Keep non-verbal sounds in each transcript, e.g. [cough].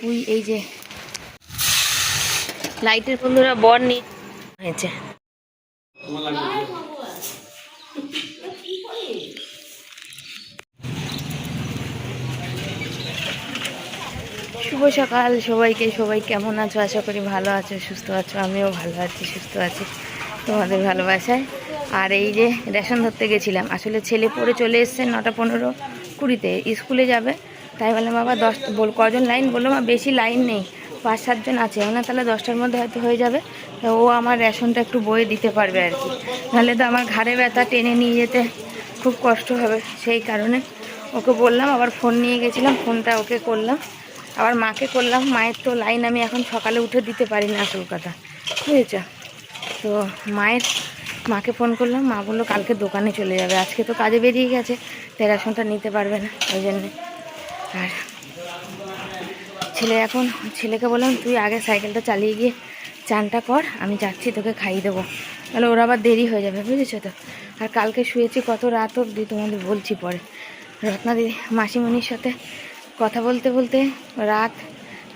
পুই এই যে। লাইটের বন্ধুরা, বর নিয়ে হয়েছে। শুভ সকাল সবাইকে, সবাই কেমন আছো? আশা করি ভালো আছো, সুস্থ আছো, আমিও ভালো আছি, সুস্থ আছি তোমাদের ভালোবাসায়। আর এই যে রেশন ধরতে গেছিলাম, আসলে ছেলে পড়ে চলে এসছে নটা পনেরো কুড়িতে, স্কুলে যাবে। তাই বললাম, বাবা, দশ, বল, কজন লাইন? বলল, মা, বেশি লাইন নেই, পাঁচ সাতজন আছে। মানে তাহলে দশটার মধ্যে হয়তো হয়ে যাবে। ও আমার রেশনটা একটু বয়ে দিতে পারবে আর কি। নাহলে তো আমার ঘাড়ে ব্যথা, টেনে নিয়ে যেতে খুব কষ্ট হবে সেই কারণে। ওকে বললাম, আবার ফোন নিয়ে গেছিলাম, ফোনটা ওকে করলাম। আবার মাকে করলাম, মায়ের তো লাইন আমি এখন সকালে উঠে দিতে পারি না আসল কথা। বুঝেছ? তো মায়ের, মাকে ফোন করলাম, মা বলল, কালকে দোকানে চলে যাবে, আজকে তো কাজে বেরিয়ে গেছে রেশনটা নিতে পারবে না। ওই জন্যে। আর ছেলে এখন, ছেলেকে বললাম, তুই আগে সাইকেলটা চালিয়ে গিয়ে চানটা কর, আমি যাচ্ছি, তোকে খাইয়ে দেবো। তাহলে ওর আবার দেরি হয়ে যাবে, বুঝেছ তো? আর কালকে শুয়েছি, কত রাত অবধি তোমাদের বলছি পরে। রত্না দিদি, মাসিমণির সাথে কথা বলতে বলতে রাত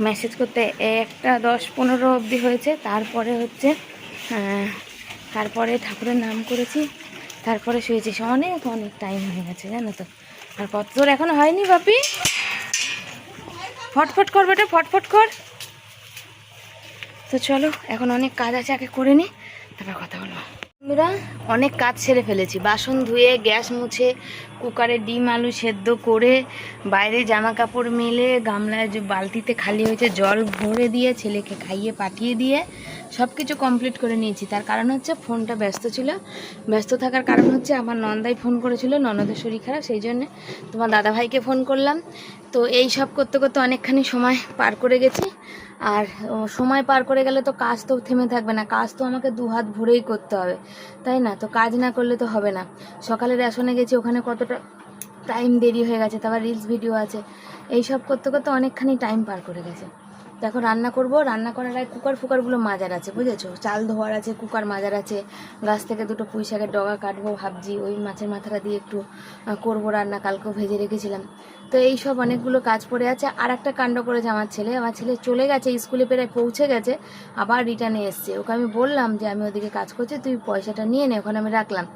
মেসেজ করতে একটা দশ পনেরো অবধি হয়েছে, তারপরে হচ্ছে তারপরে ঠাকুরের নাম করেছি, তারপরে শুয়েছি। অনেক অনেক টাইম হয়ে গেছে, জানো তো? আর কত তোর এখনও হয়নি বাপি? ফটফট কর বেটা, ফটফট কর। তো চলো, এখন অনেক কাজ আছে, আগে করে নি, তারপর কথা বলব। বন্ধুরা, অনেক কাজ সেরে ফেলেছি। বাসন ধুয়ে, গ্যাস মুছে, কুকারে ডিম, আলু সেদ্ধ করে, বাইরে জামা কাপড় মেলে, গামলায় যে বালতিতে খালি হয়েছে, জল ভরে দিয়ে, ছেলেকে খাইয়ে পাঠিয়ে দিয়ে সব কিছু কমপ্লিট করে নিয়েছি। তার কারণ হচ্ছে ফোনটা ব্যস্ত ছিল। ব্যস্ত থাকার কারণ হচ্ছে আমার নন্দাই ফোন করেছিল, ননদের শরীর খারাপ, সেই জন্যে তোমার দাদাভাইকে ফোন করলাম। তো এই সব করতে করতে অনেকখানি সময় পার করে গেছি। আর সময় পার করে গেলে তো কাজ তো থেমে থাকবে না, কাজ তো আমাকে দু হাত ভরেই করতে হবে, তাই না? তো কাজ না করলে তো হবে না। সকালে রেশনে গেছি, ওখানে কতটা টাইম দেরি হয়ে গেছে, তারপর রিলস ভিডিও আছে, এইসব করতে করতে অনেকখানি টাইম পার করে গেছে। এখন রান্না করব। রান্না করার আগে কুকার ফুকারগুলো মাজার আছে, বুঝেছ? চাল ধোয়ার আছে কুকার মাজার আছে। গাছ থেকে দুটো পুঁই শাকের ডগা কাটবো ভাবছি, ওই মাছের মাথাটা দিয়ে একটু করব রান্না। কালকেও ভেজে রেখেছিলাম। তো এই সব অনেকগুলো কাজ পড়ে আছে। আর একটা কাণ্ড করেছে আমার ছেলে। আমার ছেলে চলে গেছে, স্কুলে প্রায় পৌঁছে গেছে, আবার রিটার্নে এসছে। ওকে আমি বললাম যে, আমি ওদিকে কাজ করছি, তুই পয়সাটা নিয়ে নে, ওখানে আমি রাখলাম।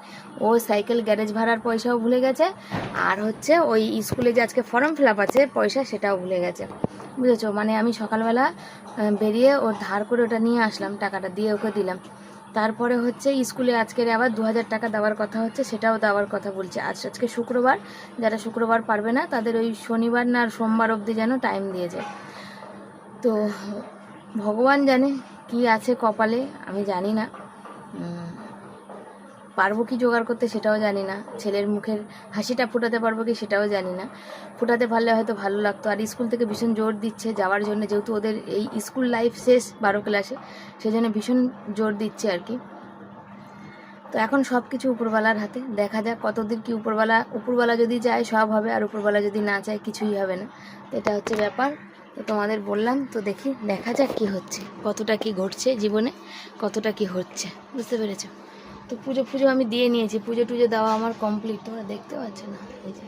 ও সাইকেল গ্যারেজ ভাড়ার পয়সাও ভুলে গেছে। আর হচ্ছে ওই স্কুলে যে আজকে ফর্ম ফিল আপ আছে, পয়সা সেটাও ভুলে গেছে। বুঝেছ? মানে আমি সকালবেলা আহ, বেরিয়ে ওর ধার করে ওটা নিয়ে আসলাম টাকাটা দিয়ে ওকে দিলাম। তারপরে হচ্ছে স্কুলে আজকের আবার দু হাজার টাকা দেওয়ার কথা হচ্ছে সেটাও দেওয়ার কথা বলছে। আজ আজকে শুক্রবার যারা শুক্রবার পারবে না তাদের ওই শনিবার না সোমবার অবধি যেন টাইম দিয়েছে তো ভগবান জানে কি আছে কপালে আমি জানি না। পারব কি জোগাড় করতে সেটাও জানি না। ছেলের মুখের হাসিটা ফোটাতে পারব কি সেটাও জানি না। ফোটাতে পারলে হয়তো ভালো লাগতো। আর স্কুল থেকে ভীষণ জোর দিচ্ছে যাওয়ার জন্য, যেহেতু ওদের এই স্কুল লাইফ শেষ বারো ক্লাসে সেই জন্য ভীষণ জোর দিচ্ছে আর কি। তো এখন সব কিছু উপরওয়ালার হাতে। দেখা যাক কতদূর কি উপরওয়ালা উপরওয়ালা যদি চায় সব হবে, আর উপরওয়ালা যদি না চায় কিছুই হবে না। এটা হচ্ছে ব্যাপার। তো তোমাদের বললাম, তো দেখি, দেখা যাক কি হচ্ছে। কতটা কি ঘটছে জীবনে, কতটা কি হচ্ছে। বুঝতে পেরেছ? তো পুজো পুজো আমি দিয়ে নিয়েছি। পুজো, টুজো দেওয়া আমার কমপ্লিট তোমরা দেখতে পাচ্ছ না। এই যে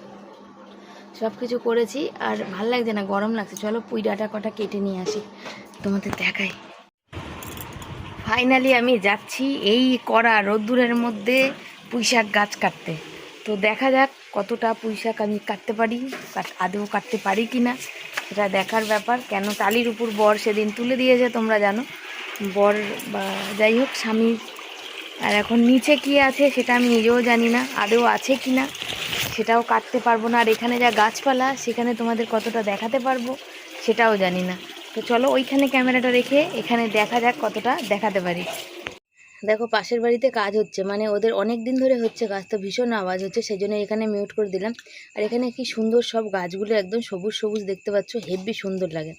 সব কিছু করেছি আর ভালো লাগছে না, গরম লাগছে। চলো পুই ডাটা কটা কেটে নিয়ে আসি, তোমাদের দেখাই। ফাইনালি আমি যাচ্ছি এই কড়া রোদ্দুরের মধ্যে পুঁইশাক গাছ কাটতে। তো দেখা যাক কতটা পুঁইশাক আমি কাটতে পারি আদৌ কাটতে পারি কি না সেটা দেখার ব্যাপার, কেন টালির উপর বর সেদিন তুলে দিয়েছে তোমরা জানো। বর বা যাই হোক, স্বামী আর এখন নিচে কি আছে সেটা আমি নিজেও জানি না, আদৌ আছে কি না, সেটাও কাটতে পারব না। আর এখানে যা গাছপালা, সেখানে তোমাদের কতটা দেখাতে পারব সেটাও জানি না। তো চলো ওইখানে ক্যামেরাটা রেখে এখানে দেখা যাক কতটা দেখাতে পারি। দেখো পাশের বাড়িতে কাজ হচ্ছে মানে ওদের অনেক দিন ধরে হচ্ছে গাছ, তো ভীষণ আওয়াজ হচ্ছে সেই জন্য এখানে মিউট করে দিলাম। আর এখানে কি সুন্দর সব গাছগুলো একদম সবুজ সবুজ দেখতে পাচ্ছ হেভি সুন্দর লাগে।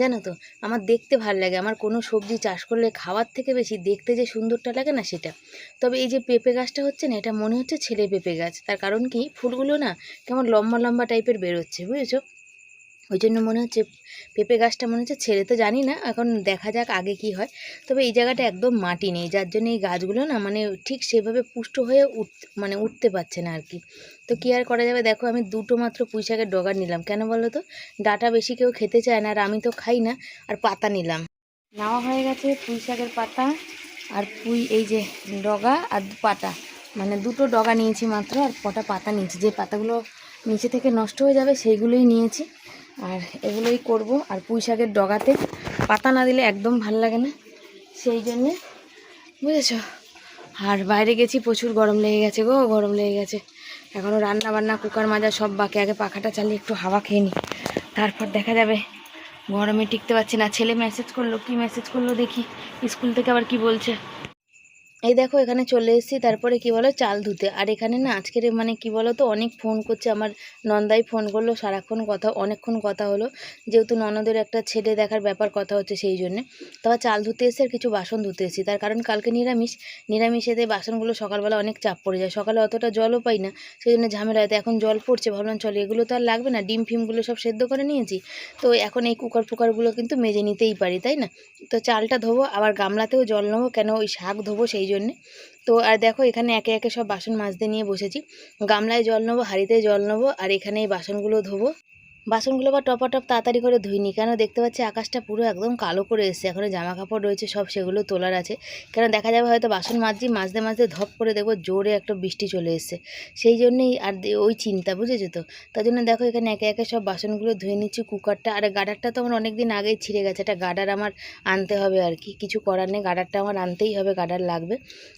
জানো তো, আমার দেখতে ভালো লাগে, আমার কোনো সবজি চাষ করলে খাওয়ার থেকে বেশি দেখতে যে সুন্দরটা লাগে না সেটা। তবে এই যে পেঁপে গাছটা হচ্ছে না, এটা মনে হচ্ছে ছেলে পেঁপে গাছ, তার কারণ কি, ফুলগুলো না কেমন লম্বা লম্বা টাইপের বেরোচ্ছে, বুঝেছ? ওই জন্য মনে হচ্ছে, পেঁপে গাছটা মনে হচ্ছে ছেড়ে তো জানি না, এখন দেখা যাক আগে কি হয়। তবে এই জায়গাটা একদম মাটি নেই, যার জন্য এই গাছগুলো না মানে ঠিক সেভাবে পুষ্ট হয়ে উঠ মানে উঠতে পারছে না আর কি তো কী আর করা যাবে? দেখো আমি দুটো মাত্র পুঁই শাকের ডগা নিলাম, কেন বলো তো? ডাটা বেশি কেউ খেতে চায় না আর আমি তো খাই না, আর পাতা নিলাম। নেওয়া হয়ে গেছে পুঁই শাকের পাতা আর পুঁই এই যে ডগা আর পাতা মানে দুটো ডগা নিয়েছি মাত্র আর কটা পাতা নিয়েছি, যে পাতাগুলো নিচে থেকে নষ্ট হয়ে যাবে সেইগুলোই নিয়েছি। আর এগুলোই করব। আর পুঁই শাকের ডগাতে পাতা না দিলে একদম ভালো লাগে না। সেই জন্যে, বুঝেছ? আর বাইরে গেছি, প্রচুর গরম লেগে গেছে গো, গরম লেগে গেছে। এখনও রান্না বান্না কুকার মাজা সব বাকি। আগে পাখাটা চালিয়ে একটু হাওয়া খেয়ে নিই তারপর দেখা যাবে। গরমে টিকতে পারছি না। ছেলে মেসেজ করল, কি মেসেজ করল দেখি। স্কুল থেকে আবার কি বলছে? এই দেখো, এখানে চলে এসেছি, তারপরে কি বলো, চাল ধুতে। আর এখানে না, আজকের মানে কি বলো তো, অনেক ফোন করছে, আমার নন্দাই ফোন করল, সারাক্ষণ কথা, অনেকক্ষণ কথা হলো। যেহেতু ননদের একটা ছেলে দেখার ব্যাপার, কথা হচ্ছে সেই জন্যে। তারপর চাল ধুতে এসে আর কিছু বাসন ধুতে এসেছি। তার কারণ কালকে নিরামিষ নিরামিষেতে বাসনগুলো সকালবেলা অনেক চাপ পড়ে যায়। সকালে অতটা জলও পাই না, সেই জন্য ঝামেলা হয়তো এখন জল পড়ছে, ভাবলাম চলে, এগুলো তো আর লাগবে না, ডিম ফিমগুলো সব সেদ্ধ করে নিয়েছি। তো এখন এই কুকার ফুকারগুলো কিন্তু মেজে নিতেই পারি, তাই না? তো চালটা ধোবো, আবার গামলাতেও জল নেব, কেন ওই শাক ধোবো সেই জন্যে। তো আর দেখো এখানে একে একে সব বাসন মাজতে নিয়ে বসেছি। গামলায় জল নেব, হাঁড়িতে জল নেব, আর এখানে এই বাসনগুলো ধোবো। বাসনগুলো বা টপাটপ তাড়াতাড়ি করে ধুইনি। কেন দেখতে পাচ্ছি আকাশটা পুরো একদম কালো করে এসছে। এখনও জামা কাপড় রয়েছে, সব সেগুলো তোলার আছে। কেন দেখা যাবে হয়তো বাসন মাজছি, মাজতে মাজতে ধপ করে দেখব জোরে একটা বৃষ্টি চলে এসছে। সেই জন্যেই আর ওই চিন্তা, বুঝেছ তো? তার জন্য দেখো এখানে একে একে সব বাসনগুলো ধুয়ে নিচ্ছি, কুকারটা। আর গাডারটা তো আমার অনেক দিন আগেই ছিঁড়ে গেছে। একটা গাডার আমার আনতে হবে আর কি। কিছু করার নেই, গাডারটা আমার আনতেই হবে, গাডার লাগবে।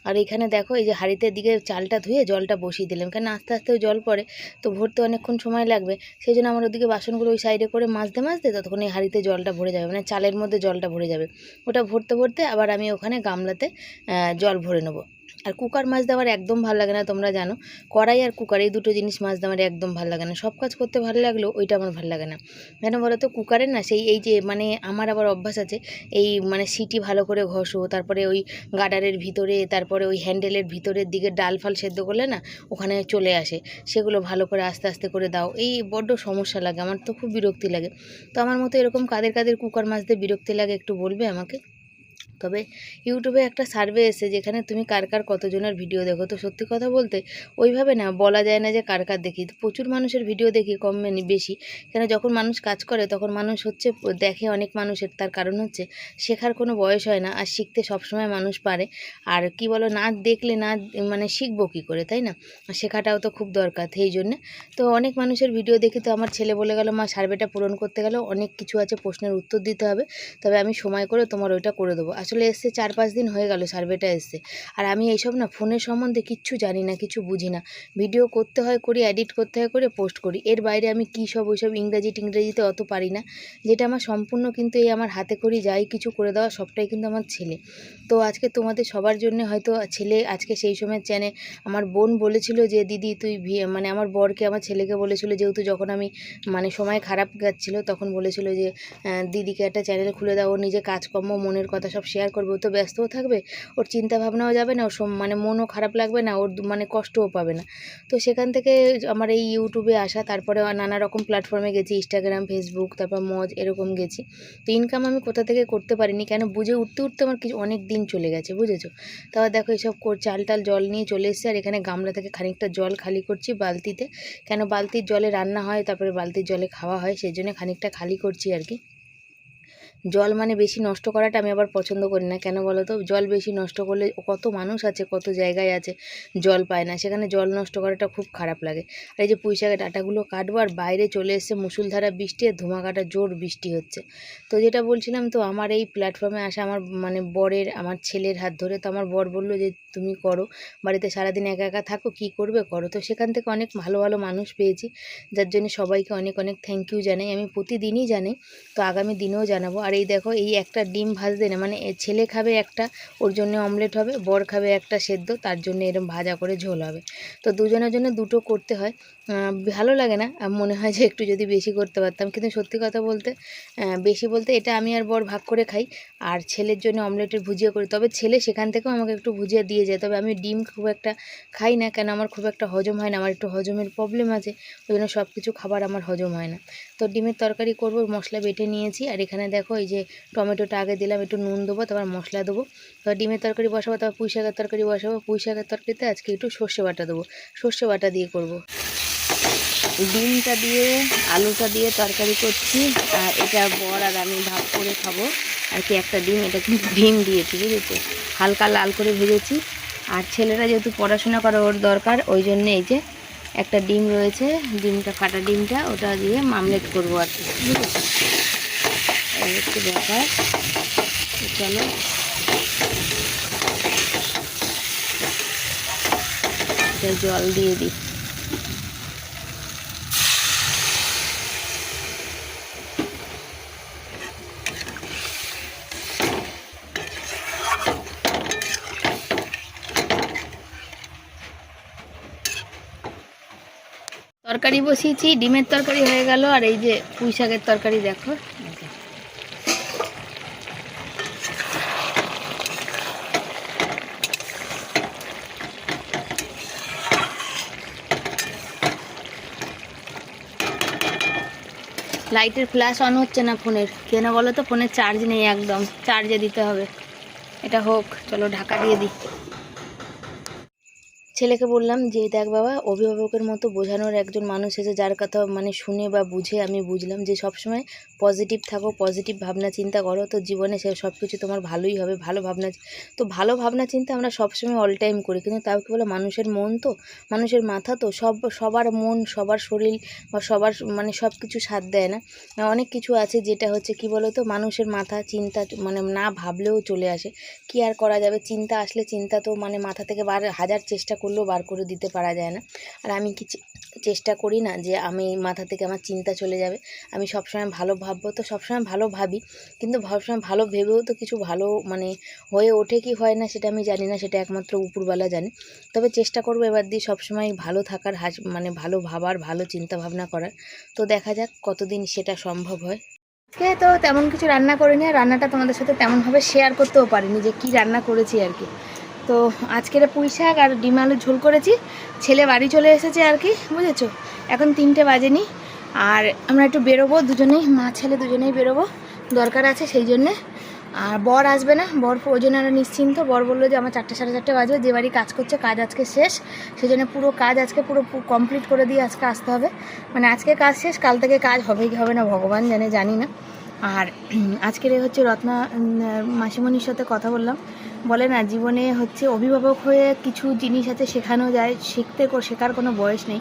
আর এখানে দেখো এই যে হাঁড়িতে দিকে চালটা ধুয়ে জলটা বসিয়ে দিলাম। কেন আস্তে আস্তে জল পড়ে, তো ভরতে অনেকক্ষণ সময় লাগবে। সেই জন্য আমার ওদিকে বাসনগুলো ওই সাইডে করে মাঝতে মাঝতে ততক্ষণ এই হাঁড়িতে জলটা ভরে যাবে মানে চালের মধ্যে জলটা ভরে যাবে। ওটা ভরতে ভরতে আবার আমি ওখানে গামলাতে জল ভরে নেব। আর কুকার মাছ দেওয়ার একদম ভালো লাগে না, তোমরা জানো। কড়াই আর কুকার এই দুটো জিনিস মাছ দেওয়ার একদম ভালো লাগে না। সব কাজ করতে ভালো লাগলেও ওইটা আমার ভালো লাগে না। কেন বলো তো কুকারের না সেই এই যে মানে আমার আবার অভ্যাস আছে, এই মানে সিটি ভালো করে ঘষো, তারপরে ওই গাডারের ভিতরে, তারপরে ওই হ্যান্ডেলের ভিতরের দিকে ডাল ফাল সেদ্ধ করলে না ওখানে চলে আসে। সেগুলো ভালো করে আস্তে আস্তে করে দাও। এই বড্ড সমস্যা লাগে, আমার তো খুব বিরক্তি লাগে। তো আমার মতো এরকম কাদের কাদের কুকার মাজতে বিরক্তি লাগে একটু বলবে আমাকে? তবে ইউটিউবে একটা সার্ভে এসে যেখানে তুমি কার কার কতজনের ভিডিও দেখো। তো সত্যি কথা বলতে ওইভাবে না, বলা যায় না যে কার কার দেখি। প্রচুর মানুষের ভিডিও দেখি, কম মানে বেশি। কেন যখন মানুষ কাজ করে, তখন মানুষ হচ্ছে, দেখে অনেক মানুষের। তার কারণ হচ্ছে, শেখার কোনো বয়স হয় না। আর শিখতে সবসময় মানুষ পারে। আর কি বলো, না দেখলে না মানে শিখব কী করে, তাই না? শেখাটাও তো খুব দরকার, সেই জন্যে। তো অনেক মানুষের ভিডিও দেখে তো আমার ছেলে বলে গেল, মা সার্ভেটা পূরণ করতে গেলে অনেক কিছু আছে, প্রশ্নের উত্তর দিতে হবে। তবে আমি সময় করে তোমার ওইটা করে দেবো। আসলে এসছে, চার পাঁচ দিন হয়ে গেল সার্ভেটা এসছে। আর আমি এইসব না ফোনের সম্বন্ধে কিচ্ছু জানি না, কিছু বুঝি না। ভিডিও করতে হয়, করি এডিট করতে হয়, করে পোস্ট করি। এর বাইরে আমি কী সব ওইসব ইংরাজি টিংরাজিতে অত পারি না। যেটা আমার সম্পূর্ণ কিন্তু এই আমার হাতে করি যাই কিছু করে দেওয়া, সবটাই কিন্তু আমার ছেলে। তো আজকে তোমাদের সবার জন্য হয়তো ছেলে আজকে সেই সময় চ্যানে আমার বোন বলেছিল যে, দিদি তুই মানে আমার বরকে, আমার ছেলেকে বলেছিল, যেহেতু যখন আমি মানে সময় খারাপ যাচ্ছিল, তখন বলেছিল যে দিদিকে একটা চ্যানেল খুলে দাও নিজে কাজকর্ম, মনের কথা সব শেয়ার করবে, ও তো ব্যস্তও থাকবে, ওর চিন্তা ভাবনাও যাবে না, ওর মানে মনও খারাপ লাগবে না, ওর মানে কষ্টও পাবে না। তো সেখান থেকে আমার এই ইউটিউবে আসা তারপরে নানা রকম প্ল্যাটফর্মে গেছি ইনস্টাগ্রাম ফেসবুক তারপর মজ এরকম গেছি। তো ইনকাম আমি কোথা থেকে করতে পারিনি, কেন বুঝে উঠতে উঠতে আমার কিছু অনেক দিন চলে গেছে, বুঝেছ? তারপর দেখো এইসব চাল টাল জল নিয়ে চলে এসেছে, আর এখানে গামলা থেকে খানিকটা জল খালি করছি বালতিতে। কেন বালতির জলে রান্না হয়, তারপরে বালতির জলে খাওয়া হয়, সেই জন্য খানিকটা খালি করছি আর কি। জল মানে বেশি নষ্ট করাটা আমি আবার পছন্দ করি না। কেন বলো তো? জল বেশি নষ্ট করলে কত মানুষ আছে, কত জায়গায় আছে, জল পায় না। সেখানে জল নষ্ট করাটা খুব খারাপ লাগে। আর এই যে পুঁইশাকের ডাটাগুলো কাটবো আর বাইরে চলে এসছে মুসুলধারা বৃষ্টি আর ধুমাকাটা জোর বৃষ্টি হচ্ছে। তো যেটা বলছিলাম তো, আমার এই প্ল্যাটফর্মে আসা আমার মানে বরের, আমার ছেলের হাত ধরে তো আমার বর বলল যে, তুমি করো। বাড়িতে সারাদিন একা একা থাকো, কি করবে? করো। তো সেখান থেকে অনেক ভালো ভালো মানুষ পেয়েছি। যার জন্য সবাইকে অনেক অনেক থ্যাংক ইউ জানাই। আমি প্রতিদিনই জানাই। তো আগামী দিনেও জানাব। আর আর এই দেখো, এই একটা ডিম ভাজতে না মানে ছেলে খাবে একটা, ওর জন্য অমলেট হবে, বর খাবে একটা সেদ্ধ, তার জন্য এরকম ভাজা করে ঝোল হবে। তো দুজনের জন্য দুটো করতে হয়। ভালো লাগে না মনে হয় যে একটু যদি বেশি করতে পারতাম। কিন্তু সত্যি কথা বলতে বেশি বলতে এটা আমি আর বর ভাগ করে খাই, আর ছেলের জন্য অমলেটের ভুজিয়া করি। তবে ছেলে সেখান থেকেও আমাকে একটু ভুজিয়া দিয়ে যায়। তবে আমি ডিম খুব একটা খাই না, কেন আমার খুব একটা হজম হয় না, আমার একটু হজমের প্রবলেম আছে, ওই জন্য সব কিছু খাবার আমার হজম হয় না। তো ডিমের তরকারি করব, মশলা বেটে নিয়েছি, আর এখানে দেখো এই যে টমেটোটা আগে দিলাম, একটু নুন দেবো, তারপর মশলা দেবো। তারপর ডিমের তরকারি বসাবো, তারপর পুঁই শাকের তরকারি বসাবো। পুঁই শাকের তরকারিতে আজকে একটু সর্ষে বাটা দেবো। সর্ষে বাটা দিয়ে করব। ডিমটা দিয়ে, আলুটা দিয়ে তরকারি করছি, আর এটা বর আর আমি ভাগ করে খাব। আর কি একটা ডিম, এটা কিন্তু ডিম দিয়েছি, বুঝেছ? হালকা লাল করে ভেজেছি। আর ছেলেরা যেহেতু পড়াশোনা করে, ওর দরকার, ওই জন্য এই যে একটা ডিম রয়েছে, ডিমটা, কাটা ডিমটা, ওটা দিয়ে মামলেট করব আর কি। বুঝেছ এই ব্যাপার চলো। জল দিয়ে দিই তরকারি বসিয়েছি, ডিমের তরকারি হয়ে গেল, আর এই যে পুঁই শাকের তরকারি দেখো। লাইটের ফ্ল্যাশ অন হচ্ছে না ফোনের? কেন বলো তো? ফোনের চার্জ নেই একদম। চার্জে দিতে হবে। এটা হোক, চলো ঢাকা দিয়ে দিই। ছেলেকে বললাম যে, দেখ বাবা, অভিভাবকের মতো বোঝানোর একজন মানুষ এসে যার কথা মানে শুনে বা বুঝে আমি বুঝলাম যে, সবসময় পজিটিভ থাকো পজিটিভ ভাবনা চিন্তা করো। তো জীবনে সে সব কিছু তোমার ভালোই হবে, ভালো ভাবনা তো ভালো ভাবনা চিন্তা আমরা সবসময় অল টাইম করি। কিন্তু তাও কি বলে, মানুষের মন তো, মানুষের মাথা তো, সব, সবার মন, সবার শরীর বা সবার মানে সব কিছু সাথ দেয় না। অনেক কিছু আছে যেটা হচ্ছে কি বলো তো, মানুষের মাথা চিন্তা মানে না ভাবলেও চলে আসে। কি আর করা যাবে? চিন্তা আসলে চিন্তা তো মানে মাথা থেকে বার হাজার চেষ্টা করলেও বার করে দিতে পারা যায় না। আর আমি কি চেষ্টা করি না যে আমি মাথা থেকে আমার চিন্তা চলে যাবে। আমি সবসময় ভালো ভাববো তো সবসময় ভালো ভাবি, কিন্তু সবসময় ভালো ভেবেও তো কিছু ভালো মানে হয়ে ওঠে কি হয় না সেটা আমি জানি না, সেটা একমাত্র উপরওয়ালা জানি। তবে চেষ্টা করব এবার দিয়ে সবসময় ভালো থাকার হাস মানে ভালো ভাবার, ভালো চিন্তা ভাবনা করার। তো দেখা যাক কতদিন সেটা সম্ভব হয়। আজকে তো তেমন কিছু রান্না করিনি, আর রান্নাটা তোমাদের সাথে তেমনভাবে শেয়ার করতেও পারিনি যে কি রান্না করেছি আর কি। তো আজকের পুঁই শাক আর ডিম আলু ঝোল করেছি। ছেলে বাড়ি চলে এসেছে আর কি, বুঝেছ? এখন তিনটে বাজেনি। আর আমরা একটু বেরোবো, দুজনেই, মা, ছেলে দুজনেই বেরোবো। দরকার আছে সেই জন্যে। আর বর আসবে না, বর ওই জন্য আমরা নিশ্চিন্ত। বর বলল যে আমার চারটে সাড়ে চারটে বাজবে, যে বাড়ি কাজ করছে, কাজ আজকে শেষ। সেই জন্য পুরো কাজ আজকে পুরো কমপ্লিট করে দিয়ে আজকে আসতে হবে। মানে আজকে কাজ শেষ, কাল থেকে কাজ হবে কি হবে না, ভগবান জানে, জানি না। আর আজকের হচ্ছে রত্না মাসিমণির সাথে কথা বললাম। বলে না, জীবনে হচ্ছে অভিভাবক হয়ে কিছু জিনিস আছে শেখানো যায়, শিখতে শেখার কোনো বয়স নেই।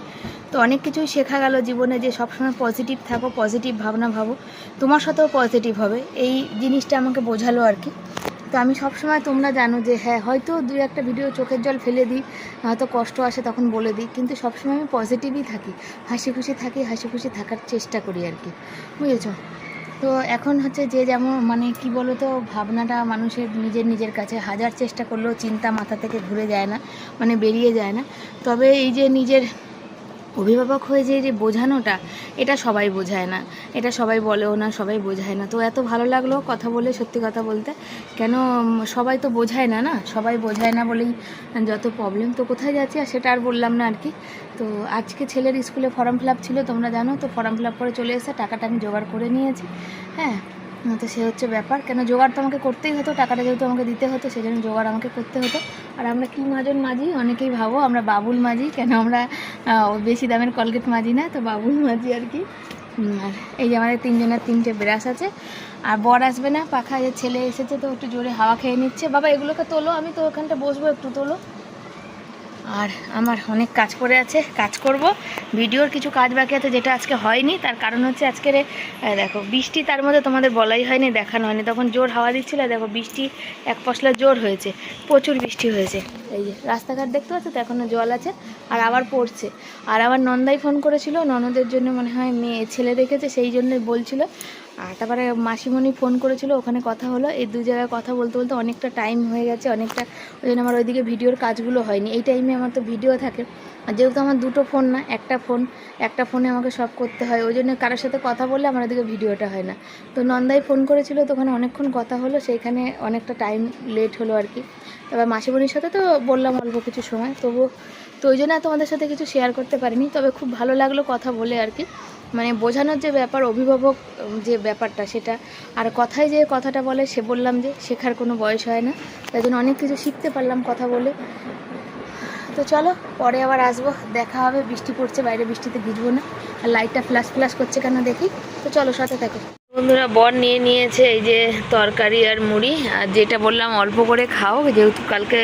তো অনেক কিছুই শেখা গেল জীবনে যে সবসময় পজিটিভ থাকো পজিটিভ ভাবনা ভাবো। তোমার সাথেও পজিটিভ হবে। এই জিনিসটা আমাকে বোঝালো আর কি। তো আমি সবসময় তোমরা জানো যে হ্যাঁ হয়তো দু একটা ভিডিও চোখের জল ফেলে দিই, হয়তো কষ্ট আসে তখন বলে দিই, কিন্তু সবসময় আমি পজিটিভই থাকি। হাসি খুশি থাকি, হাসি খুশি থাকার চেষ্টা করি আর কি। বুঝেছ? তো এখন হচ্ছে যে যেমন মানে কি বলো তো ভাবনাটা মানুষের নিজের নিজের কাছে হাজার চেষ্টা করলেও চিন্তা মাথা থেকে ঘুরে যায় না মানে বেরিয়ে যায় না। তবে এই যে নিজের অভিভাবক হয়ে যে যে বোঝানোটা, এটা সবাই বোঝায় না। এটা সবাই বলেও না, সবাই বোঝায় না। তো এত ভালো লাগল কথা বলে, সত্যি কথা বলতে। কেন সবাই তো বোঝায় না না? সবাই বোঝায় না বলেই যত প্রবলেম তো কোথায় যাচ্ছি? আর সেটা আর বললাম না আর কি। তো আজকে ছেলের স্কুলে ফর্ম ফিল ছিল, তোমরা জানো? তো ফর্ম ফিল করে চলে এসে টাকাটা আমি জোগাড় করে নিয়েছি। হ্যাঁ তো সে হচ্ছে ব্যাপার। কেন জোগাড় তো আমাকে করতেই হতো, টাকাটা যেহেতু আমাকে দিতে হতো সেই জন্য জোগাড় আমাকে করতে হতো। আর আমরা কী মাজন মাঝি? অনেকেই ভাবো আমরা বাবুল মাঝি, কেন আমরা বেশি দামের কলগেট মাঝি না, তো বাবুল মাঝি আর কি। আর এই যে আমাদের তিনজনের তিনটে ব্রাশ আছে। আর বর আসবে না পাখা যে ছেলে এসেছে তো একটু জোরে হাওয়া খেয়ে নিচ্ছে। বাবা, এগুলোকে তোলো, আমি তো ওখানটা বসবো, একটু তোলো। আর আমার অনেক কাজ পড়ে আছে, কাজ করব। ভিডিওর কিছু কাজ বাকি আছে যেটা আজকে হয়নি, তার কারণ হচ্ছে আজকের দেখো, বৃষ্টি তার মধ্যে তোমাদের বলাই হয়নি, দেখানো হয়নি। তখন জোর হাওয়া দিচ্ছিল, দেখো, বৃষ্টি এক পশলা জোর হয়েছে, প্রচুর বৃষ্টি হয়েছে। এই যে, রাস্তাঘাট দেখতে পাচ্ছ তো এখনও জল আছে, আর আবার পড়ছে। আর আবার নন্দাই ফোন করেছিল, ননদের জন্য মনে হয় মেয়ে ছেলে দেখেছে, সেই জন্যই বলছিল আর তারপরে মাসিমণি ফোন করেছিল, ওখানে কথা হলো। এই দু জায়গায় কথা বলতে বলতে অনেকটা টাইম হয়ে গেছে, অনেকটা ওই জন্য আমার ওইদিকে ভিডিওর কাজগুলো হয়নি। এই টাইমে আমার তো ভিডিও থাকে। আর যেহেতু আমার দুটো ফোন না, একটা ফোন একটা ফোনে আমাকে সব করতে হয়। ওই জন্য কারোর সাথে কথা বললে আমার ওদিকে ভিডিওটা হয় না। তো নন্দাই ফোন করেছিল, তো ওখানে অনেকক্ষণ কথা হলো, সেইখানে অনেকটা টাইম লেট হলো আর কি। এবার মাসিমণির সাথে তো বললাম অল্প কিছু সময় তবু তো ওই জন্য তোমাদের সাথে কিছু শেয়ার করতে পারিনি। তবে খুব ভালো লাগল কথা বলে আর কি। মানে বোঝানোর যে ব্যাপার, অভিভাবক যে ব্যাপারটা সেটা, আর কথায় যে কথাটা বলে, সে বললাম যে শেখার কোনো বয়স হয় না, তাই জন্য অনেক কিছু শিখতে পারলাম কথা বলে। তো চলো, পরে আবার আসব, দেখা হবে, বৃষ্টি পড়ছে, বাইরে বৃষ্টিতে ভিজবো না, আর লাইটটা ফ্ল্যাশ ফ্ল্যাশ করছে কেন দেখি? তো চলো, সাথে থাকো। বন্ধুরা, বর নিয়ে নিয়েছে এই যে তরকারি আর মুড়ি, আর যেটা বললাম, অল্প করে খাও, যেহেতু কালকে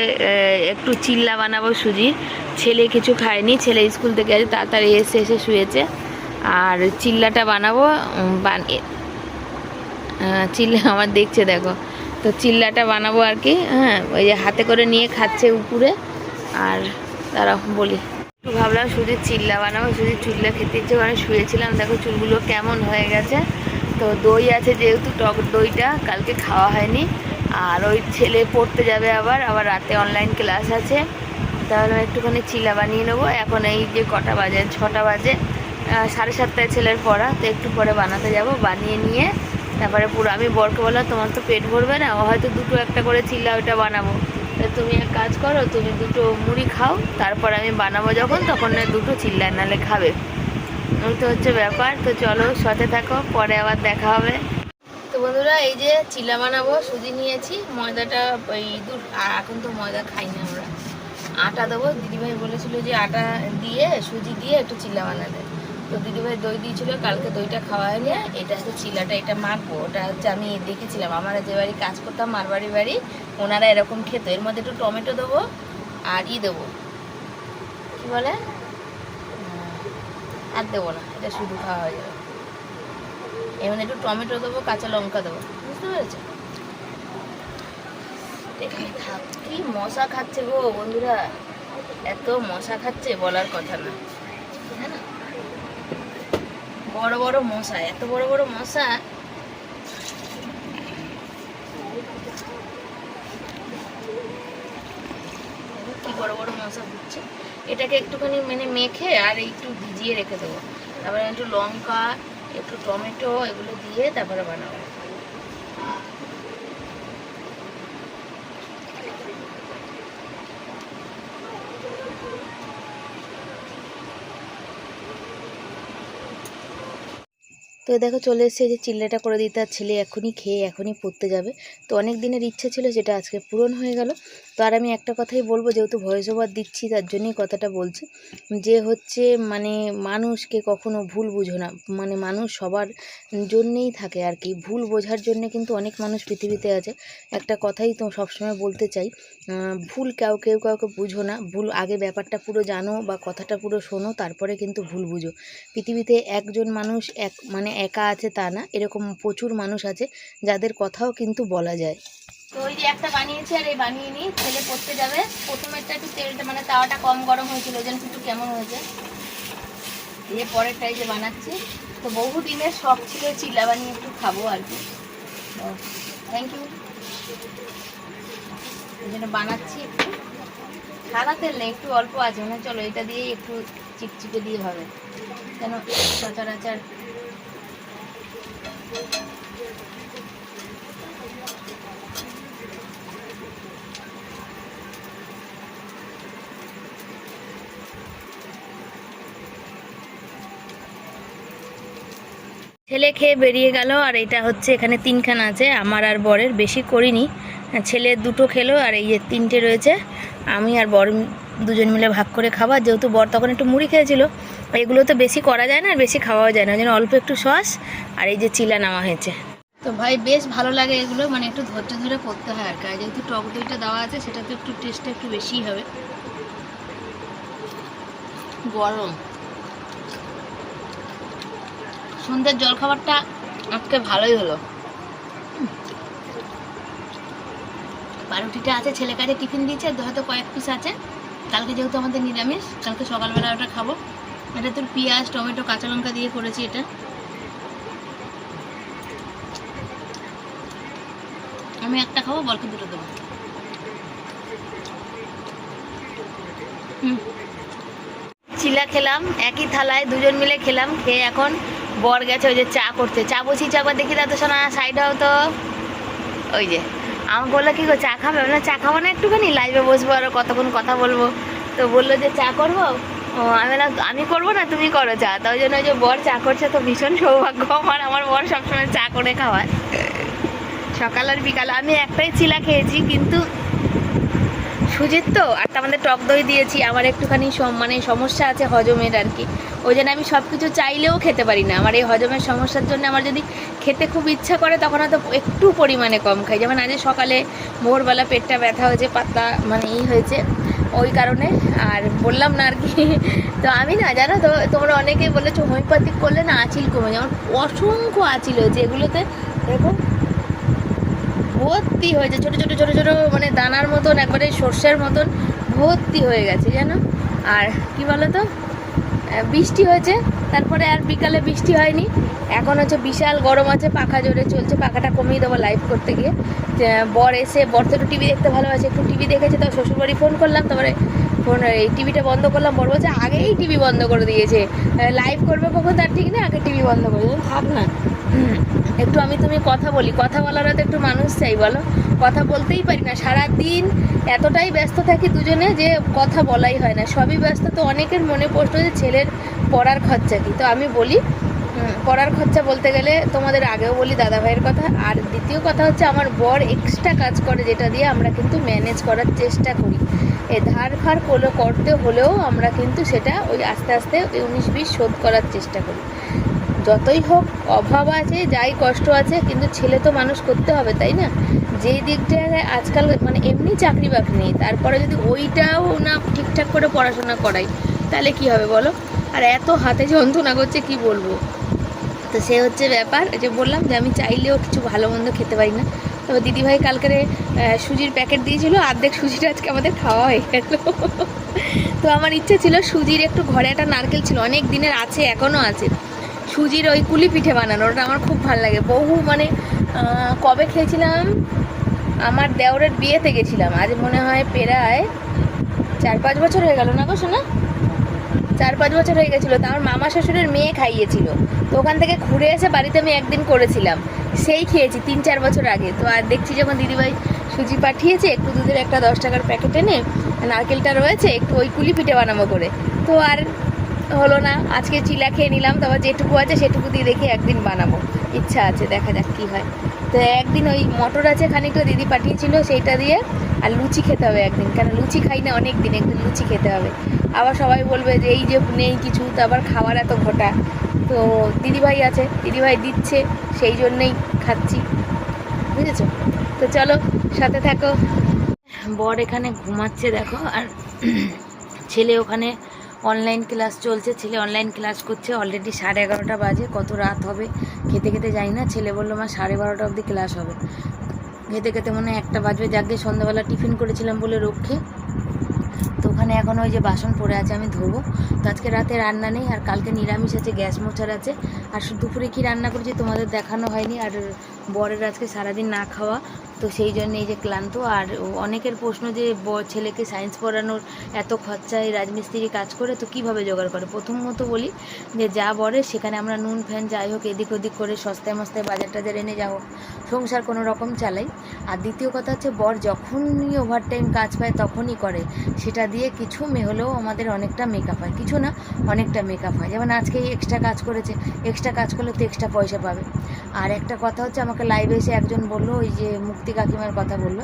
একটু চিল্লা বানাবো সুজির, ছেলে কিছু খায়নি, ছেলে স্কুল থেকে আছে তাড়াতাড়ি এসে এসে শুয়েছে। আর চিল্লাটা বানাবো বানিয়ে চিল্লা, আমার দেখছে দেখো। তো চিল্লাটা বানাবো আর কি হ্যাঁ ওই যে হাতে করে নিয়ে খাচ্ছে উপরে, আর তারা বলি ভাবলাম শুধু চিল্লা বানাবো, শুধু চুল্লা খেতে ইচ্ছে করে, শুয়েছিলাম, দেখো চুলগুলো কেমন হয়ে গেছে। তো দই আছে যেহেতু, টক দইটা কালকে খাওয়া হয়নি, আর ওই ছেলে পড়তে যাবে আবার আবার রাতে অনলাইন ক্লাস আছে। তাহলে একটুখানি চিল্লা বানিয়ে নেব। এখন এই যে কটা বাজে, ছটা বাজে সাড়ে সাতটায় ছেলের পড়া, তো একটু পরে বানাতে যাব। বানিয়ে নিয়ে তারপরে পুরো আমি বরকে বললাম, তোমার তো পেট ভরবে না হয়তো দুটো একটা করে চিল্লা ওইটা বানাবো। তুমি এক কাজ করো, তুমি দুটো মুড়ি খাও, তারপর আমি বানাবো যখন, তখন না দুটো চিল্লা নালে খাবে। ওই তো হচ্ছে ব্যাপার। তো চলো সাথে থাকো, পরে আবার দেখা হবে। তো বন্ধুরা, এই যে চিল্লা বানাবো, সুজি নিয়েছি, ময়দাটা ওই আর এখন তো ময়দা খাই না আমরা। আটা দেবো, দিদিভাই বলেছিল যে আটা দিয়ে, সুজি দিয়ে একটু চিল্লা বানাতে। তো দিদিভাই দই দিয়েছিল, কালকে দইটা খাওয়া হয়নি। এটা হচ্ছে চিলাটা, এটা মারবো ওটা হচ্ছে আমি দেখেছিলাম। আমরা যে বাড়ি কাজ করতাম মারবাড়ি বাড়ি, ওনারা এরকম খেত। এর মধ্যে একটু টমেটো দেবো আর ই দেবো। কি বলে? আর দেবো না, এটা শুধু খাওয়া হয়ে যাবে। এর মধ্যে একটু টমেটো দেবো, কাঁচা লঙ্কা দেবো। বুঝতে পেরেছ? কি মশা খাচ্ছে গো বন্ধুরা। এত মশা খাচ্ছে বলার কথা না? বড় বড় মশা, এত বড় বড় মশা। কি বড় বড় মশা ঘুরছে এটাকে একটুখানি মানে মেখে আর একটু ভিজিয়ে রেখে দেবো। তারপরে একটু লঙ্কা, একটু টমেটো, এগুলো দিয়ে তারপরে বানাবো। তো দেখো চলে এসেছে যে চিল্লাটা করে দিতে আর ছেলে এখনই খেয়ে এখনই পড়তে যাবে। তো অনেক দিনের ইচ্ছা ছিল যেটা আজকে পূরণ হয়ে গেল। তো আর আমি একটা কথাই বলব, যেহেতু ভয়েস ওভার দিচ্ছি, তার জন্যই কথাটা বলছি। যে হচ্ছে মানে মানুষকে কখনো ভুল বুঝো না মানে মানুষ সবার জন্যেই থাকে আর কি। ভুল বোঝার জন্য কিন্তু অনেক মানুষ পৃথিবীতে আছে। একটা কথাই তো সবসময় বলতে চাই ভুল কেউ কেউ কাউকে বুঝো না। ভুল আগে ব্যাপারটা পুরো জানো বা কথাটা পুরো শোনো, তারপরে কিন্তু ভুল বুঝো। পৃথিবীতে একজন মানুষ এক মানে একা আছে তা না, এরকম প্রচুর মানুষ আছে যাদের কথাও কিন্তু বলা যায়। তো ওই যে একটা বানিয়েছে আর এই বানিয়ে নিই ছেলে পড়তে যাবে। প্রথমেরটা একটু তেলটা মানে তাওয়াটা কম গরম হয়েছিল, ওই জন্য একটু কেমন হয়েছে। যে পরেরটাই যে বানাচ্ছি। তো বহু দিনের শখ ছিল চিল্লা বানিয়ে একটু খাব আর কি। থ্যাংক ইউ এই জন্য বানাচ্ছি একটু। সাদা তেল নেই, একটু অল্প আছে মানে চলো এটা দিয়েই একটু চিপচিপে দিয়ে হবে। কেন সচরাচর ছেলে খেয়ে বেরিয়ে গেল, আর এটা হচ্ছে এখানে তিনখানা আছে। আমার আর বরের বেশি করিনি। ছেলে দুটো খেলো, আর এই যে তিনটে রয়েছে। আমি আর বর দুজন মিলে ভাগ করে খাবার। যেহেতু বর তখন একটু মুড়ি খেয়েছিল এগুলো তো বেশি করা যায় না আর বেশি খাওয়াও যায় না জন্য অল্প একটু সস আর এই যে চিলা নেওয়া হয়েছে। তো ভাই বেশ ভালো লাগে এগুলো মানে একটু ধৈর্য ধরে করতে হয় আর কি। যেহেতু টক দইটা দেওয়া আছে, সেটা তো একটু টেস্টটা একটু বেশিই হবে। গরম। সন্ধ্যের জলখাবারটা আজকে ভালোই হলো। পাউরুটিটা আছে, ছেলে কাছে টিফিন দিয়েছে হয়তো কয়েক পিস আছে। কালকে যেহেতু আমাদের নিরামিষ, কালকে সকালবেলা ওটা খাব। এটা তোর পেঁয়াজ, টমেটো, কাঁচা লঙ্কা দিয়ে করেছি এটা। আমি একটা খাব, বরকে দুটো দেবো। চিলা খেলাম, একই থালায় দুজন মিলে খেলাম, খেয়ে এখন বর গেছে ওই যে চা করতে। চা বসি চা দেখি দাও তো শোনা সাইড হও তো। ওই যে আমার বলল, কি গো, চা খাবে? না চা খাব না একটুখানি? লাইভে বসবো আর কতক্ষণ কথা বলব? তো বলল যে, চা করব? ও, আমি বললাম, আমি করব না, তুমি করো চা। তো ওই জন্য ওই যে বর চা করছে তো ভীষণ সৌভাগ্য আমার আমার বর সবসময় চা করে খাওয়ায়। সকাল আর বিকাল, আমি একটাই চিলা খেয়েছি, কিন্তু সুজিত তো, আর তো আমাদের টক দই দিয়েছি, আমার একটুখানি মানে সমস্যা আছে হজমের আর কি। ওই জন্য আমি সব কিছু চাইলেও খেতে পারি না। আমার এই হজমের সমস্যার জন্য আমার যদি খেতে খুব ইচ্ছা করে, তখন হয়তো একটু পরিমাণে কম খাই। যেমন আজ সকালে ভোরবেলা পেটটা ব্যথা হয়েছে পাতলা মানে ই হয়েছে। কারণে, আর বললাম না আর কি। তো আমি না, জানো তো, তোমরা অনেকেই বলেছ হোমিওপ্যাথিক করলে না আঁচিল কমে যেমন অসংখ্য আঁচিল হয়েছে এগুলোতে। ভর্তি হয়েছে, ছোটো ছোটো ছোটো ছোটো মানে দানার মতন, একবারে সর্ষের মতন ভর্তি হয়ে গেছে, জানো? আর কি বলো তো বৃষ্টি হয়েছে, তারপরে আর বিকালে বৃষ্টি হয়নি। এখন হচ্ছে বিশাল গরম আছে, পাখা জোরে চলছে, পাখাটা কমিয়ে দেবো লাইভ করতে গিয়ে। বর এসে, বর তো একটু টিভি দেখতে ভালোবাসে, একটু টিভি দেখেছে তো শ্বশুরবাড়ি ফোন করলাম, তারপরে ফোন এই টিভিটা বন্ধ করলাম বড় বলছে, আগেই টিভি বন্ধ করে দিয়েছে। লাইভ করবে কখন? তার ঠিক না আগে টিভি বন্ধ করে দিলাম থাক না একটু আমি তুমি কথা বলি। কথা বলারও তো একটু মানুষ চাই, বলো। কথা বলতেই পারি না। সারা দিন এতটাই ব্যস্ত থাকি দুজনে যে কথা বলাই হয় না। সবই ব্যস্ত। তো অনেকের মনে প্রশ্ন যে ছেলের পড়ার খরচা কি? তো আমি বলি পড়ার খরচা বলতে গেলে তোমাদের আগেও বলি দাদা ভাইয়ের কথা। আর দ্বিতীয় কথা হচ্ছে, আমার বর এক্সট্রা কাজ করে, যেটা দিয়ে আমরা কিন্তু ম্যানেজ করার চেষ্টা করি। এ ধার ফার কোলো করতে হলেও আমরা কিন্তু সেটা ওই আস্তে আস্তে ওই উনিশ বিশ শোধ করার চেষ্টা করি। যতই হোক, অভাব আছে, যাই কষ্ট আছে, কিন্তু ছেলে তো মানুষ করতে হবে, তাই না? যেই দিকটায় আজকাল মানে এমনি চাকরি বাকরি নেই, তারপরে যদি ওইটাও না ঠিকঠাক করে পড়াশোনা করাই তাহলে কি হবে বলো? আর এত হাতে যন্ত্রণা করছে, কি বলব? তো সে হচ্ছে ব্যাপার যে বললাম যে আমি চাইলেও কিছু ভালো মন্দ খেতে পারি না। তবে দিদিভাই কালকে সুজির প্যাকেট দিয়েছিল, অর্ধেক সুজিটা আজকে আমাদের খাওয়া হয়ে গেল। তো আমার ইচ্ছে ছিল সুজির একটু ঘরে একটা নারকেল ছিল, অনেক দিনের আছে এখনও আছে। সুজির ওই কুলি পিঠে বানানো, ওটা আমার খুব ভালো লাগে। বহু মানে কবে খেয়েছিলাম? আমার দেওরের বিয়েতে গেছিলাম। আজ মনে হয় প্রায় চার পাঁচ বছর হয়ে গেল না গো শোনা চার পাঁচ বছর হয়ে গেছিল। তো আমার মামা শ্বশুরের মেয়ে খাইয়েছিল। তো ওখান থেকে ঘুরে এসে বাড়িতে আমি একদিন করেছিলাম। সেই খেয়েছি তিন চার বছর আগে। তো আর দেখছি যখন দিদিভাই সুজি পাঠিয়েছে, একটু দুধের একটা দশ টাকার প্যাকেট এনে, নারকেলটা রয়েছে, একটু ওই কুলি পিঠে বানাবো করে। তো আর হলো না। আজকে চিলা খেয়ে নিলাম, তারপর যেটুকু আছে সেটুকু দিয়ে দেখি একদিন বানাবো। ইচ্ছা আছে, দেখা যাক কী হয়। তো একদিন ওই মটর আছে খানিকটা দিদি পাঠিয়েছিল, সেইটা দিয়ে আর লুচি খেতে হবে একদিন। কেন লুচি খাই না অনেক দিন, একদিন লুচি খেতে হবে। আবার সবাই বলবে যে এই যে নেই কিছু, তো আবার খাওয়ার এত ঘটা। তো দিদিভাই আছে, দিদিভাই দিচ্ছে, সেই জন্যেই খাচ্ছি। বুঝেছ? তো চলো, সাথে থাকো। বর এখানে ঘুমাচ্ছে, দেখো। আর [clears throat] ছেলে ওখানে অনলাইন ক্লাস চলছে, ছেলে অনলাইন ক্লাস করছে অলরেডি সাড়ে এগারোটা বাজে, কত রাত হবে খেতে খেতে যাই না, ছেলে বলল, মা, সাড়ে বারোটা অবধি ক্লাস হবে। খেতে খেতে মনে একটা বাজবে, যাকে সন্ধ্যাবেলা টিফিন করেছিলাম বলে রক্ষে। তো ওখানে এখন ওই যে বাসন পড়ে আছে, আমি ধোবো। তো আজকে রাতে রান্না নেই, আর কালকে নিরামিষ আছে, গ্যাস মোছার আছে। আর দুপুরে কি রান্না করেছি তোমাদের দেখানো হয়নি, আর বরের আজকে সারাদিন না খাওয়া। তো সেই জন্য এই যে ক্লান্ত, আর অনেকের প্রশ্ন যে ছেলেকে সায়েন্স পড়ানোর এত খরচায় রাজমিস্ত্রি কাজ করে, তো কীভাবে জোগাড় করে? প্রথমত বলি যে যা বরে সেখানে আমরা নুন, ফ্যান, যাই হোক, এদিক ওদিক করে সস্তায় মস্তায় বাজার টাজার এনে যা হোক, সংসার কোনো রকম চালাই। আর দ্বিতীয় কথা হচ্ছে বর যখনই ওভারটাইম কাজ পায় তখনই করে। সেটা দিয়ে কিছু হলেও আমাদের অনেকটা মেকআপ হয়। কিছু না, অনেকটা মেকআপ হয়। যেমন আজকে এক্সট্রা কাজ করেছে এক্সট্রা কাজ করলে তো এক্সট্রা পয়সা পাবে। আর একটা কথা হচ্ছে আমাকে লাইভে এসে একজন বলল, ওই যে মুক্তি কাকিমার কথা বলল।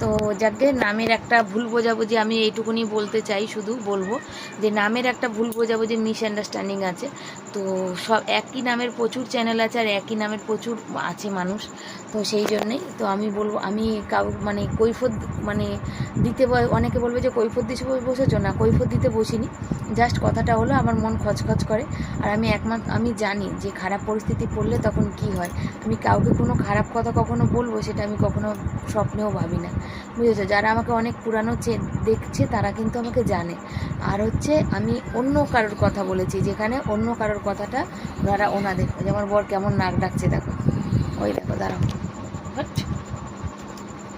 তো যাকে নামের একটা ভুল বোঝাবুঝি আমি এইটুকুনি বলতে চাই, শুধু বলব যে নামের একটা ভুল বোঝাবুঝি মিসআন্ডারস্ট্যান্ডিং আছে। তো সব একই নামের প্রচুর চ্যানেল আছে আর একই নামের প্রচুর আছে মানুষ। তো সেই জন্যেই তো আমি বলব, আমি কাউ মানে কৈফত মানে দিতে অনেকে বলবে যে কৈফত দিতে বসেছো? না, কৈফত দিতে বসিনি। জাস্ট কথাটা হলো আমার মন খচখচ করে। আর আমি একমাত্র আমি জানি যে খারাপ পরিস্থিতি পড়লে তখন কি হয়। আমি কাউকে কোনো খারাপ কথা কখনো বলব, সেটা আমি কখনো স্বপ্নেও ভাবি না। বুঝেছ? যারা আমাকে অনেক পুরানো দেখছে, তারা কিন্তু আমাকে জানে। আর হচ্ছে, আমি অন্য কারোর কথা বলেছি, যেখানে অন্য কারোর কথাটা ওনারা ওনাদের ওই যে বর কেমন নাক ডাকছে, দেখো। ওই দেখো, দাঁড়াও।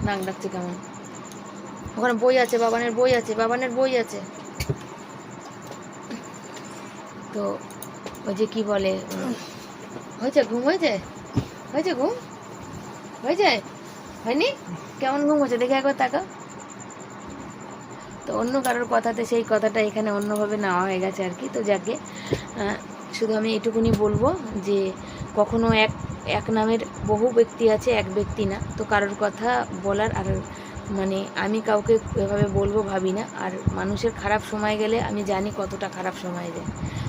নাক ডাকছে কেমন? ওখানে বই আছে, বাবানের বই আছে, বাবানের বই আছে। তো ওই যে কি বলে, হয়েছে ঘুম, হয়েছে? হয়েছে ঘুম? হয়েছে? হয়নি? কেমন ঘুম হচ্ছে? দেখে একবার তাকা তো অন্য কারোর কথাতে সেই কথাটা এখানে অন্যভাবে নেওয়া হয়ে গেছে আর কি। তো যাকে শুধু আমি এটুকুনি বলব যে কখনো এক এক নামের বহু ব্যক্তি আছে, এক ব্যক্তি না। তো কারোর কথা বলার আর মানে আমি কাউকে এভাবে বলব ভাবি না। আর মানুষের খারাপ সময় গেলে আমি জানি কতটা খারাপ সময় যায়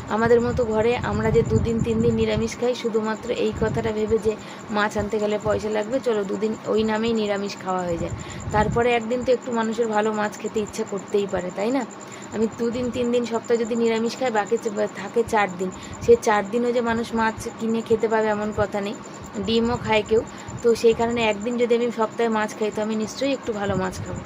আমাদের মতো ঘরে আমরা যে দুদিন তিন দিন নিরামিষ খাই, শুধুমাত্র এই কথাটা ভেবে যে মাছ আনতে গেলে পয়সা লাগবে, চলো দুদিন ওই নামেই নিরামিষ খাওয়া হয়ে যায়। তারপরে একদিন তো একটু মানুষের ভালো মাছ খেতে ইচ্ছা করতেই পারে, তাই না? আমি দুদিন তিন দিন সপ্তাহে যদি নিরামিষ খাই, বাকি থাকে চার দিন। সে চার দিনও যে মানুষ মাছ কিনে খেতে পাবে এমন কথা নেই। ডিমও খায় কেউ। তো সেই কারণে একদিন যদি আমি সপ্তাহে মাছ খাই, তো আমি নিশ্চয়ই একটু ভালো মাছ খাব।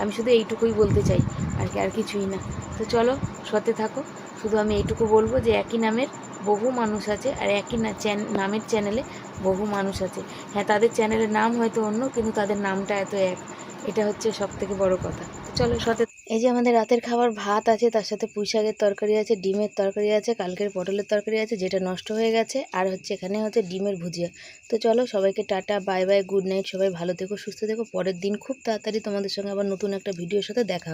আমি শুধু এইটুকুই বলতে চাই, আর কি, আর কিছুই না। তো চলো সতে থাকো। শুধু আমি এইটুকু বলব যে একই নামের বহু মানুষ আছে, আর একই না নামের চ্যানেলে বহু মানুষ আছে। হ্যাঁ তাদের চ্যানেলের নাম হয়তো অন্য, কিন্তু তাদের নামটা এত এক। এটা হচ্ছে সব থেকে বড় কথা। চলো, সাথে এই যে আমাদের রাতের খাবার, ভাত আছে, তার সাথে পুঁই শাকের তরকারি আছে, ডিমের তরকারি আছে, কালকের পটলের তরকারি আছে, যেটা নষ্ট হয়ে গেছে, আর হচ্ছে এখানে হচ্ছে ডিমের ভুজিয়া তো চলো সবাইকে tata, bye bye, good night, সবাই ভালো থেকো, সুস্থ থেকো, পরের দিন খুব তাড়াতাড়ি তোমাদের সঙ্গে আবার নতুন একটা ভিডিওর সাথে দেখা।